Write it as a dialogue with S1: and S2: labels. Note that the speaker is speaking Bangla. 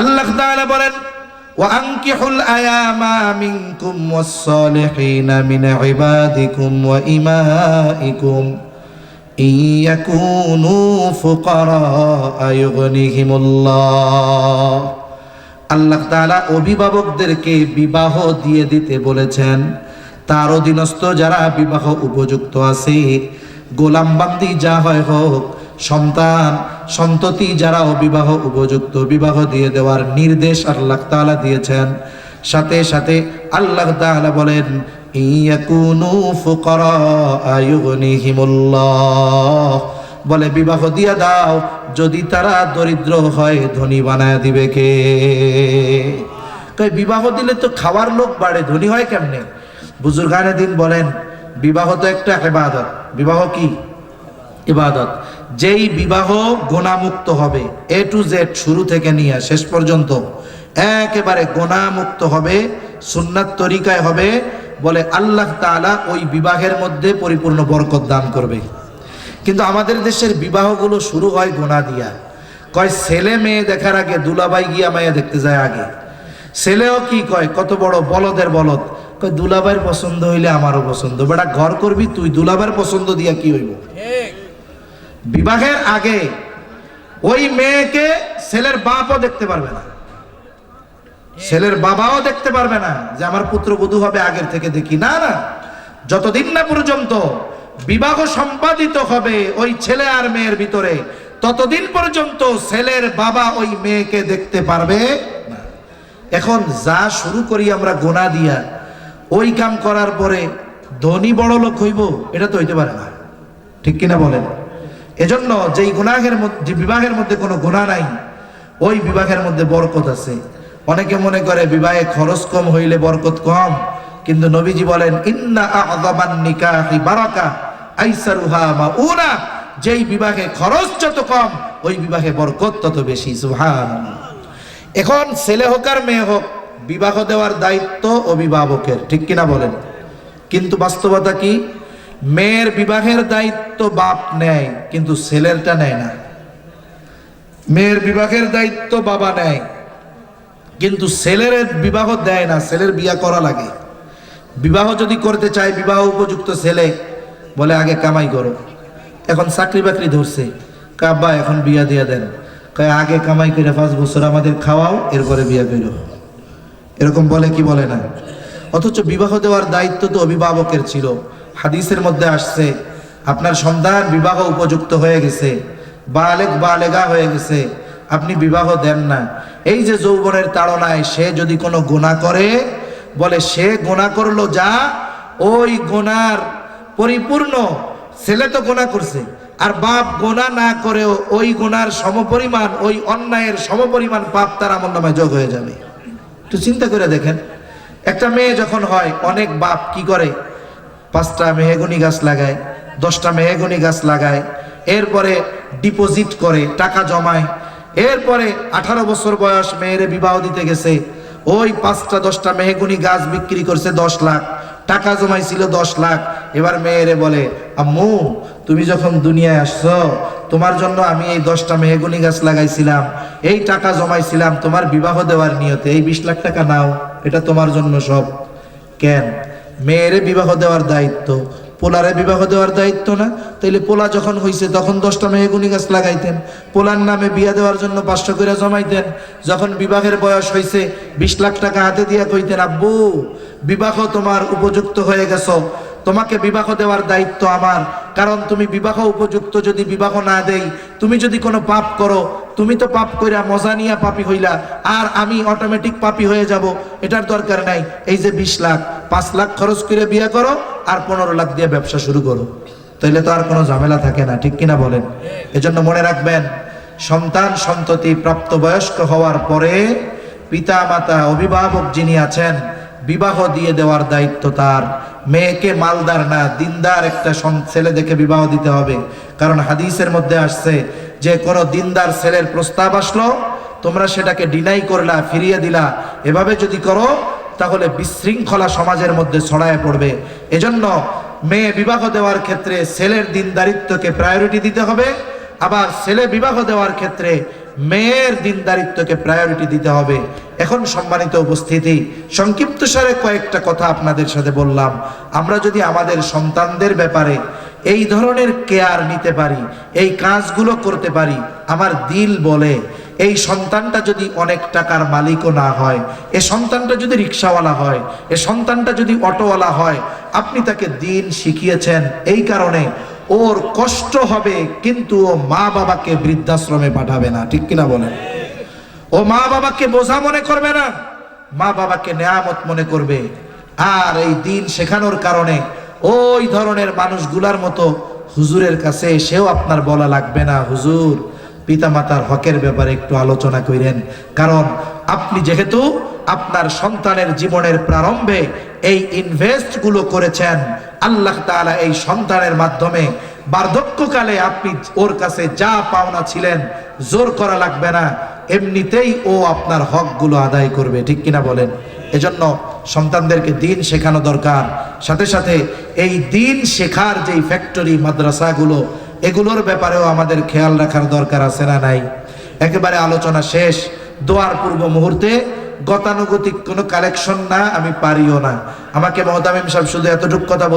S1: আল্লাহ তাআলা বলেন وأنكحوا الأيام منكم والصالحين من عبادكم وإمائكم إن يكونوا فقراء يغنيهم الله আল্লাহ তাআলা অভিভাবকদেরকে বিবাহ দিয়ে দিতে বলেছেন তার অধীনস্থ যারা বিবাহ উপযুক্ত আছে গোলামবান্দি যা হয় হোক সন্তান, সন্ততি যারা অবিবাহ উপযুক্ত, বিবাহ দিয়ে দেওয়ার নির্দেশ আল্লাহ তাআলা দিয়েছেন। সাথে সাথে আল্লাহ তাআলা বলেন বলে, বিবাহ দিয়া দাও, যদি তারা দরিদ্র হয়, ধনী বানায় দিবে কে? বিবাহ দিলে তো খাওয়ার লোক বাড়ে, ধনী হয় কেমনে? বুজুর্গানে দিন বলেন, বিবাহ তো একটা বিবাহ কি? ইবাদত। যেই বিবাহ গোনামুক্ত হবে এ টু জেড শুরু থেকে নিয়ে শেষ পর্যন্ত একেবারে গোনামুক্ত হবে, সুন্নাত তরিকায় হবে, বলে আল্লাহ তাআলা ওই বিবাহের মধ্যে পরিপূর্ণ বরকত দান করবে। কিন্তু আমাদের দেশের বিবাহগুলো শুরু হয় গোনা দিয়া। কয়, ছেলে মেয়ে দেখার আগে দুলাবাই গিয়া মাইয়া দেখতে যায় আগে। ছেলেও কি কয়, কত বড় বলদের বলদ। কয় দুলাবাইয়ের পছন্দ হইলে আমারও পছন্দ। বেটা, ঘর করবি তুই দুলাবার পছন্দ দিয়া কি হইব? বিবাহের আগে ওই মেয়েকে ছেলের বাপও দেখতে পারবে না। ছেলের বাবাও দেখতে পারবে না যে আমার পুত্রবধূ হবে আগের থেকে দেখি। না না। যতদিন না পর্যন্ত বিবাহ সম্পাদিত হবে ওই ছেলে আর মেয়ের ভিতরে, ততদিন পর্যন্ত ছেলের বাবা ওই মেয়েকে দেখতে পারবে এখন যা শুরু করি আমরা গোনা দিয়া, ওই কাম করার পরে ধনী বড় লোক হইব, এটা তো হইতে পারে না। ঠিক কিনা বলেন? এজন্য যেই গুনাহের মধ্যে বিবাহের মধ্যে কোনো গুণা নাই, ওই বিবাহের মধ্যে বরকত আছে। অনেকে মনে করে বিবাহে খরচ কম হইলে বরকত কম, কিন্তু নবীজি বলেন, ইন্না আযমান নিকাহি বারাকা, আইসারুহা মাউনা যেই বিবাহে খরচ যত কম, ওই বিবাহে বরকত তত বেশি। সুবহানাল্লাহ। এখন ছেলে হোক আর মেয়ে হোক, বিবাহ দেওয়ার দায়িত্ব অভিভাবকের। ঠিক কিনা বলেন? কিন্তু বাস্তবতা কি? মেয়ের বিবাহের দায়িত্ব বাপ নেয়, কিন্তু ছেলেরটা নেয় না। মেয়ের বিবাহের দায়িত্ব বাবা নেয়, কিন্তু ছেলের বিবাহ দেয় না, ছেলের বিয়া করা লাগে। বিবাহ যদি করতে চায়, বিবাহ উপযুক্ত ছেলে, বলে আগে কামাই করো। এখন চাকরি বাকরি ধরছে। কাব্বা এখন বিয়া দিয়া দেন। কয়, আগে কামাই করে পাঁচ বছর আমাদের খাওয়াও, এরপরে বিয়া করো। এরকম বলে কি বলে না? অথচ বিবাহ দেওয়ার দায়িত্ব তো অভিভাবকের ছিল। হাদিসের মধ্যে আসছে, আপনার সন্তান বিবাহ উপযুক্ত হয়ে গেছে, বালেক বালেগা হয়ে গেছে, আপনি বিবাহ দেন না। এই যে যৌবনের তাড়নায় সে যদি কোনো গোনা করে, বলে সে গোনা করল যা, ওই গোনার পরিপূর্ণ, ছেলে তো গোনা করছে, আর বাপ গোনা না করেও ওই গোনার সমপরিমাণ, ওই অন্যায়ের সমপরিমাণ পাপ তার আমার নামে যোগ হয়ে যাবে। একটু চিন্তা করে দেখেন, একটা মেয়ে যখন হয়, অনেক বাপ কি করে? পাঁচটা মেহেগুনি গাছ লাগায়, দশটা মেহেগুনি গাছ লাগায়, এরপরে ডিপোজিট করে, টাকা জমায়, এরপরে আঠারো বছর বয়স মেয়েরে বিবাহ দিতে গেছে। ওই পাঁচটা, দশটা মেহেগুনি গাছ বিক্রি করছে দশ লাখ, টাকা জমাইছিল দশ লাখ। এবার মেয়েরে বলে, আম্মু, তুমি যখন দুনিয়ায় আসছো, তোমার জন্য আমি এই দশটা মেহেগুনি গাছ লাগাইছিলাম। এই টাকা জমাইছিলাম, তোমার বিবাহ দেওয়ার নিয়তে এই বিশ লাখ টাকা নাও, এটা তোমার জন্য সব। কেন? মেয়েরে বিবাহ দেওয়ার দায়িত্ব, পোলারে বিবাহ দেওয়ার দায়িত্ব না? তাইলে পোলা যখন হইছে, তখন দশটা মেয়েগুনি গাছ লাগাইতেন। পোলার নামে বিয়া দেওয়ার জন্য পাঁচশো করে জমাইতেন। যখন বিবাহের বয়স হইছে, বিশ লাখ টাকা হাতে দিয়া কইতেন, আব্বু, বিবাহ তোমার উপযুক্ত হয়ে গেছ। তোমাকে বিবাহ দেওয়ার দায়িত্ব আমার। কারণ তুমি বিবাহ উপযুক্ত যদি বিবাহ না দেই, তুমি যদি কোনো পাপ করো, তুমি তো পাপ কইরা মজা নিয়া পাপি হইলা। আর আমি অটোমেটিক পাপি হয়ে যাব, এটার দরকার নাই। এই যে বিশ লাখ পাঁচ লাখ খরচ করে বিয়ে করো আর পনেরো লাখ দিয়ে ব্যবসা শুরু করো। তাইলে তো আর কোনো ঝামেলা থাকে না, ঠিক কিনা বলেন? এজন্য মনে রাখবেন, সন্তান সন্ততি প্রাপ্তবয়স্ক হওয়ার পরে পিতা মাতা অভিভাবক যিনি আছেন, বিবাহ দিয়ে দেওয়ার দায়িত্ব তার। মেয়েকে মালদার না, দিনদার একটা ছেলে দেখে বিবাহ দিতে হবে। কারণ হাদিসের মধ্যে আসছে যে, কোনো দিনদার ছেলের প্রস্তাব আসলো, তোমরা সেটাকে ডিনাই করলা, ফিরিয়ে দিলা। এভাবে যদি করো তাহলে বিশৃঙ্খলা সমাজের মধ্যে ছড়ায় পড়বে। এজন্য মেয়ে বিবাহ দেওয়ার ক্ষেত্রে ছেলের দিনদারিত্বকে প্রায়োরিটি দিতে হবে। আবার ছেলে বিবাহ দেওয়ার ক্ষেত্রে মেয়ের দিনদারিত্বকে প্রায়োরিটি দিতে হবে। এখন সম্মানিত উপস্থিতি, সংক্ষিপ্ত সারে কয়েকটা কথা আপনাদের সাথে বললাম। আমরা যদি আমাদের সন্তানদের ব্যাপারে এই ধরনের কেয়ার নিতে পারি, এই কাজগুলো করতে পারি, আমার দিল বলে এই সন্তানটা যদি অনেক টাকার মালিকও না হয়, এ সন্তানটা যদি রিক্সাওয়ালা হয়, এ সন্তানটা যদি অটোওয়ালা হয়, আপনি তাকে দিন শিখিয়েছেন এই কারণে ওর কষ্ট হবে, কিন্তু ও মা বাবাকে বৃদ্ধাশ্রমে পাঠাবে না, ঠিক কিনা বলেন? ও মা বাবাকে বোঝা মনে করবে না মা বাবাকে নেয়ামত মনে করবে। আর এই দিন শেখানোর কারণে ওই ধরনের মানুষগুলার মতো হুজুরের কাছে, সেও আপনার বলা লাগবে না, হুজুর পিতামাতার হকের ব্যাপারে একটু আলোচনা করেন। কারণ আপনি যেহেতু আপনার সন্তানের জীবনের প্রারম্ভে এই ইনভেস্টগুলো করেছেন, আল্লাহ তাআলা এই সন্তানের মাধ্যমে বার্ধক্যকালে আপনি ওর কাছে যা পাওনা ছিলেন, জোর করা লাগবে না। এমনিতেই ও আপনার হকগুলো আদায় করবে, ঠিক কিনা বলেন? এজন্য সন্তানদেরকে দিন শেখানো দরকার। সাথে সাথে এই দিন শেখার যেই ফ্যাক্টরি মাদ্রাসাগুলো এগুলোর ব্যাপারেও আমাদের খেয়াল রাখার দরকার আছে না নাই? একেবারে আলোচনা শেষ। দোয়ার পূর্ব মুহূর্তে গতানুগতিক কোনো কালেকশন না, আমি পারিও না। আমাকে মহতামিম সাহেব শুধু এতটুকু কথা